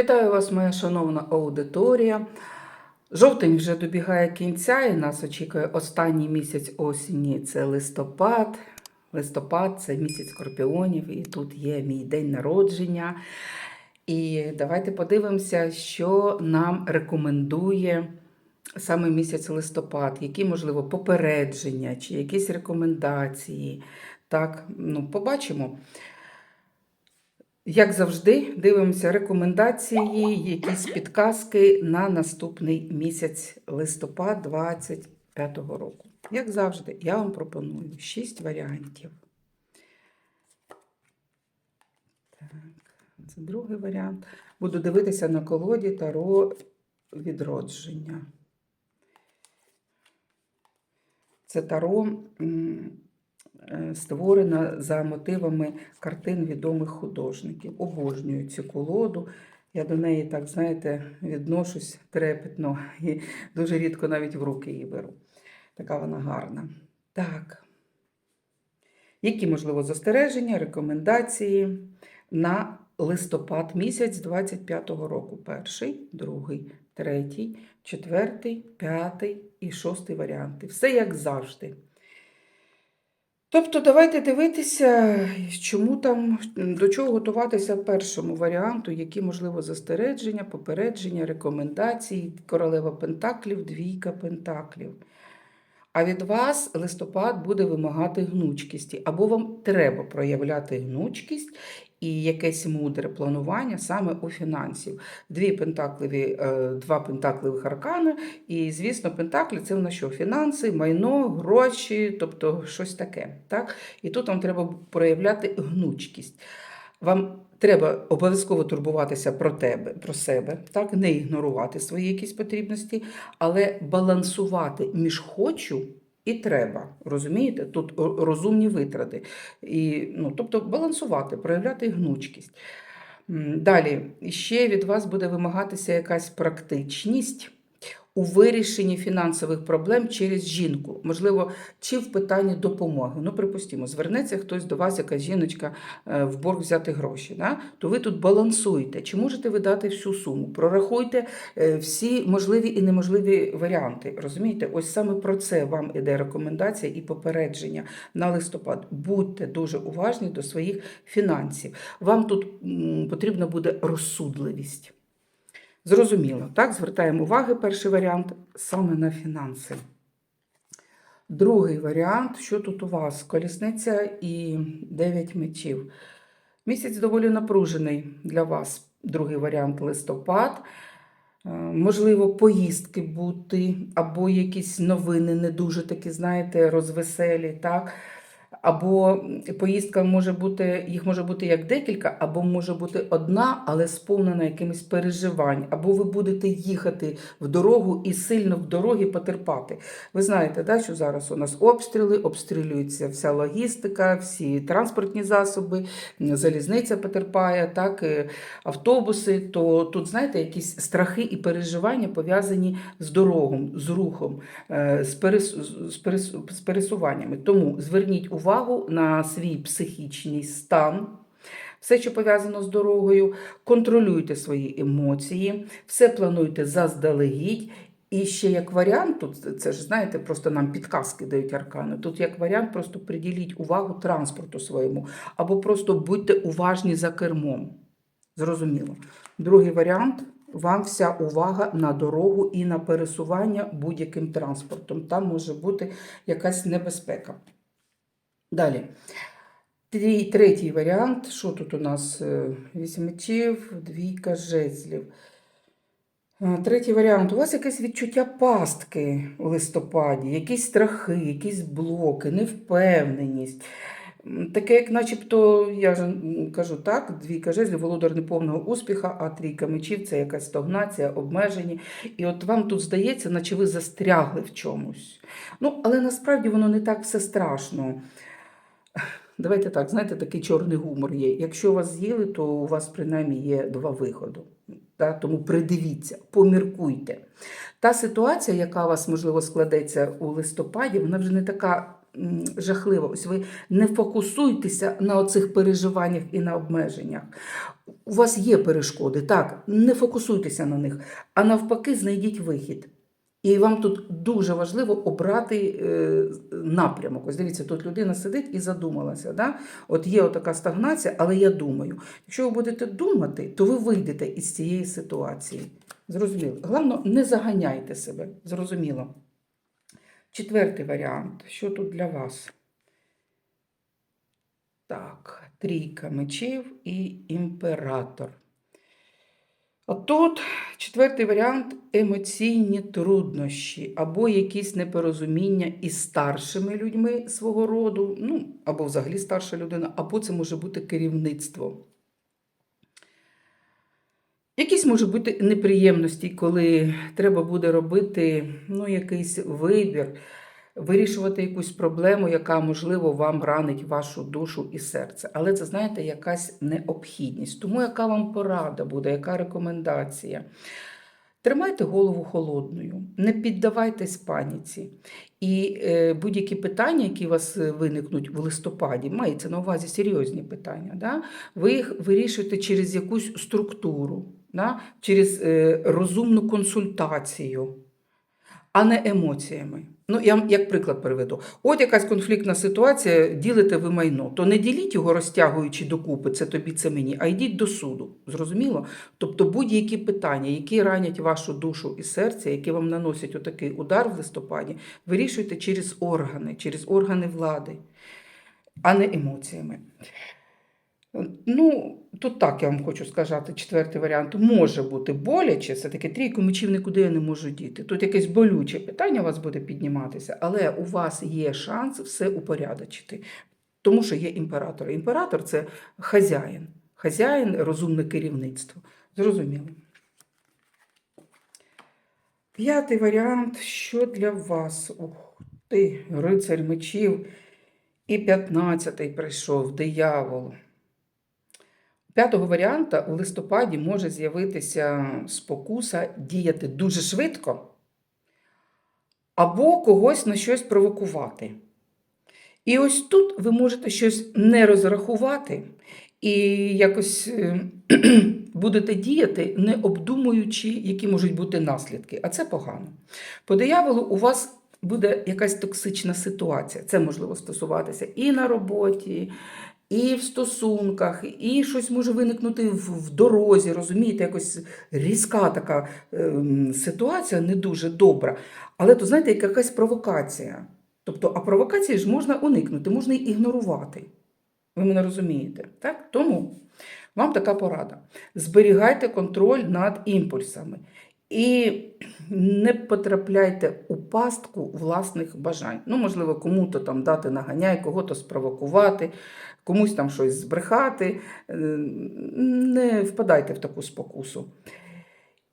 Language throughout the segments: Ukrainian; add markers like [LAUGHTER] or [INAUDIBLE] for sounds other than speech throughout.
Вітаю вас, моя шановна аудиторія. Жовтень вже добігає кінця, і нас очікує останній місяць осені це листопад. Листопад це місяць скорпіонів, і тут є мій день народження. І давайте подивимося, що нам рекомендує саме місяць листопад, які, можливо, попередження чи якісь рекомендації. Так, ну, побачимо. Як завжди, дивимося рекомендації, якісь підказки на наступний місяць листопад 2025 року. Як завжди, я вам пропоную 6 варіантів. Так, це другий варіант. Буду дивитися на колоді Таро відродження. Це таро створена за мотивами картин відомих художників. Обожнюю цю колоду. Я до неї, так, знаєте, відношусь трепетно і дуже рідко навіть в руки її беру. Така вона гарна. Так. Які, можливо, застереження, рекомендації на листопад місяць 25-го року? Перший, другий, третій, четвертий, п'ятий і шостий варіанти. Все як завжди. Тобто, давайте дивитися, чому там, до чого готуватися першому варіанту, які, можливо, застереження, попередження, рекомендації, королева Пентаклів, двійка Пентаклів. А від вас листопад буде вимагати гнучкісті, або вам треба проявляти гнучкість і якесь мудре планування саме у фінансів. Дві пентакливі, е, два пентакливих аркани, і, звісно, пентаклі це в нас що? Фінанси, майно, гроші, тобто щось таке. Так? І тут вам треба проявляти гнучкість. Вам треба обов'язково турбуватися про тебе, про себе, так? не ігнорувати свої якісь потрібності, але балансувати між хочу і треба. Розумієте? Тут розумні витрати. І, ну, тобто балансувати, проявляти гнучкість. Далі, ще від вас буде вимагатися якась практичність у вирішенні фінансових проблем через жінку, можливо, чи в питанні допомоги. Ну, припустимо, звернеться хтось до вас, якась жіночка е, в борг взяти гроші. Да? То ви тут балансуєте, чи можете ви дати всю суму? Прорахуйте е, всі можливі і неможливі варіанти. Розумієте, ось саме про це вам іде рекомендація і попередження на листопад. Будьте дуже уважні до своїх фінансів. Вам тут потрібна буде розсудливість. Зрозуміло, так? Звертаємо уваги, перший варіант саме на фінанси. Другий варіант, що тут у вас? Колісниця і 9 мечів. Місяць доволі напружений для вас. Другий варіант листопад. Е, Можливо, поїздки бути, або якісь новини не дуже такі, знаєте, розвеселі, так? Або поїздка може бути, їх може бути як декілька, або може бути одна, але сповнена якимись переживань, або ви будете їхати в дорогу і сильно в дорогі потерпати. Ви знаєте, да, що зараз у нас обстріли, обстрілюється вся логістика, всі транспортні засоби, залізниця потерпає, так, е, автобуси. То тут, знаєте, якісь страхи і переживання пов'язані з дорогом, з рухом, е, з, перес, з, перес, з пересуваннями. Тому зверніть увагу на свій психічний стан. Все, що пов'язано з дорогою, контролюйте свої емоції, все плануйте заздалегідь. І ще як варіант, тут це ж знаєте, просто нам підказки дають аркани. Тут як варіант, просто приділіть увагу транспорту своєму, або просто будьте уважні за кермом. Зрозуміло. Другий варіант вам вся увага на дорогу і на пересування будь-яким транспортом. Там може бути якась небезпека. Далі. Третій варіант. Що тут у нас? Е, Вісім мечів, двійка жезлів. Е, Третій варіант. У вас якесь відчуття пастки у листопаді, якісь страхи, якісь блоки, невпевненість. Таке, як начебто, я ж кажу так, двійка жезлів, володар неповного успіха, а трійка мечів це якась стагнація, обмежені. І от вам тут здається, наче ви застрягли в чомусь. Ну, але насправді воно не так все страшно. Давайте так, знаєте, такий чорний гумор є. Якщо вас з'їли, то у вас принаймні є два виходи. Та? Тому придивіться, поміркуйте. Та ситуація, яка у вас, можливо, складеться у листопаді, вона вже не така жахлива. Ось ви не фокусуйтеся на оцих переживаннях і на обмеженнях. У вас є перешкоди, так, не фокусуйтеся на них, а навпаки, знайдіть вихід. І вам тут дуже важливо обрати е, напрямок. Ось дивіться, тут людина сидить і задумалася. Да? От є така стагнація, але я думаю. Якщо ви будете думати, то ви вийдете із цієї ситуації. Зрозуміло. Головне, не заганяйте себе. Зрозуміло. Четвертий варіант. Що тут для вас? Так, трійка мечів і імператор. А тут четвертий варіант емоційні труднощі або якісь непорозуміння із старшими людьми свого роду, ну, або взагалі старша людина, або це може бути керівництво. Якісь може бути неприємності, коли треба буде робити ну, якийсь вибір, вирішувати якусь проблему, яка, можливо, вам ранить вашу душу і серце. Але це, знаєте, якась необхідність. Тому яка вам порада буде, яка рекомендація? Тримайте голову холодною, не піддавайтесь паніці. І е, будь-які питання, які у вас виникнуть в листопаді, мається на увазі серйозні питання, да? ви їх вирішуєте через якусь структуру, да? через е, розумну консультацію, а не емоціями. Ну, я як приклад приведу. От якась конфліктна ситуація, ділите ви майно, то не діліть його, розтягуючи докупи, це тобі, це мені, а йдіть до суду. Зрозуміло? Тобто будь-які питання, які ранять вашу душу і серце, які вам наносять отакий удар в листопаді, вирішуйте через органи, через органи влади, а не емоціями. Ну, тут так я вам хочу сказати, четвертий варіант. Може бути боляче, це таке трійку мечів нікуди я не можу діти. Тут якесь болюче питання у вас буде підніматися, але у вас є шанс все упорядочити. Тому що є імператор. Імператор це хазяїн, хазяїн, розумне керівництво. Зрозуміло. П'ятий варіант, що для вас? Ух ти, рицарь мечів. І п'ятнадцятий прийшов, диявол. П'ятого варіанта у листопаді може з'явитися спокуса діяти дуже швидко або когось на щось провокувати. І ось тут ви можете щось не розрахувати і якось е, [CLEARS THROAT] будете діяти, не обдумуючи, які можуть бути наслідки. А це погано. По дияволу у вас буде якась токсична ситуація. Це можливо стосуватися і на роботі, і в стосунках, і щось може виникнути в, дорозі, розумієте, якось різка така ем, ситуація, не дуже добра. Але то, знаєте, як якась провокація. Тобто, а провокації ж можна уникнути, можна їх ігнорувати. Ви мене розумієте? Так? Тому вам така порада. Зберігайте контроль над імпульсами. І не потрапляйте у пастку власних бажань. Ну, можливо, кому-то там дати наганяй, кого-то спровокувати, комусь там щось збрехати. Е, Не впадайте в таку спокусу.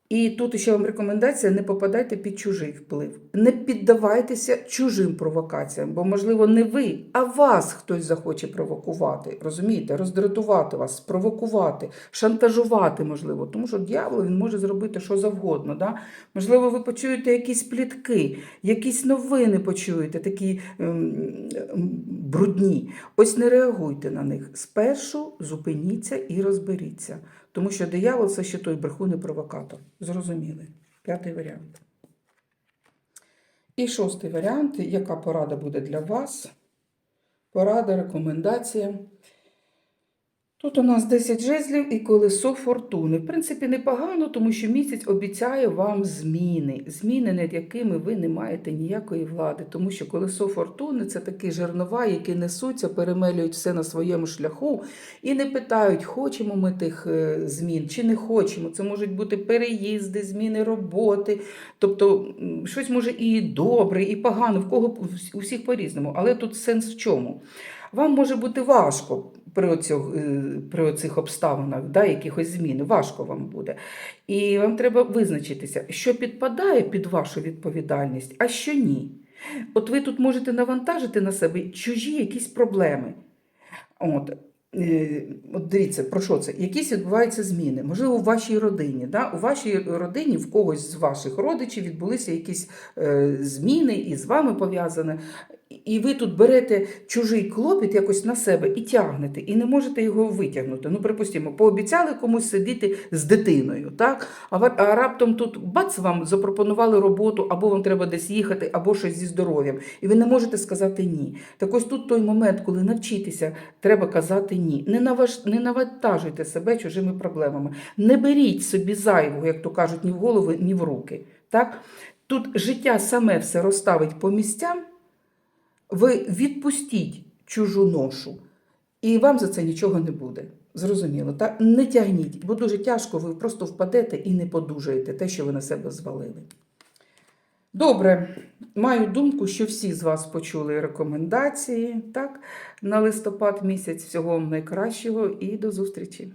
І тут ще вам рекомендація: не попадайте під чужий вплив. Не піддавайтеся чужим провокаціям, бо, можливо, не ви, а вас хтось захоче провокувати. Розумієте, роздратувати вас, спровокувати, шантажувати, можливо. Тому що дьявол він може зробити що завгодно. Да? Можливо, ви почуєте якісь плітки, якісь новини почуєте, такі ем, ем, брудні. Ось не реагуйте на них. Спершу зупиніться і розберіться. Тому що диявол це ще той брехун провокатор. Зрозуміли. П'ятий варіант. І шостий варіант, яка порада буде для вас? Порада, рекомендація. Тут у нас 10 жезлів і колесо фортуни. В принципі, непогано, тому що місяць обіцяє вам зміни, зміни, над якими ви не маєте ніякої влади. Тому що колесо фортуни це такі жернова, які несуться, перемелюють все на своєму шляху і не питають, хочемо ми тих е, змін чи не хочемо. Це можуть бути переїзди, зміни роботи. Тобто щось може і добре, і погано, в кого у всіх по-різному. Але тут сенс в чому? Вам може бути важко при, оцих, при оцих обставинах, да, якихось змін, важко вам буде. І вам треба визначитися, що підпадає під вашу відповідальність, а що ні. От ви тут можете навантажити на себе чужі якісь проблеми. От. е, От дивіться, про що це? Якісь відбуваються зміни. Можливо, у вашій родині. Да? У вашій родині в когось з ваших родичів відбулися якісь е, зміни і з вами пов'язані. І ви тут берете чужий клопіт якось на себе і тягнете, і не можете його витягнути. Ну, припустимо, пообіцяли комусь сидіти з дитиною, так? А, раптом тут бац вам запропонували роботу, або вам треба десь їхати, або щось зі здоров'ям. І ви не можете сказати ні. Так ось тут той момент, коли навчитися, треба казати ні. Не, наваж... не навантажуйте себе чужими проблемами. Не беріть собі зайвого, як то кажуть, ні в голову, ні в руки. Так? Тут життя саме все розставить по місцям. Ви відпустіть чужу ношу, і вам за це нічого не буде. Зрозуміло, так? Не тягніть, бо дуже тяжко, ви просто впадете і не подужаєте те, що ви на себе звалили. Добре, маю думку, що всі з вас почули рекомендації так, на листопад місяць. Всього вам найкращого і до зустрічі!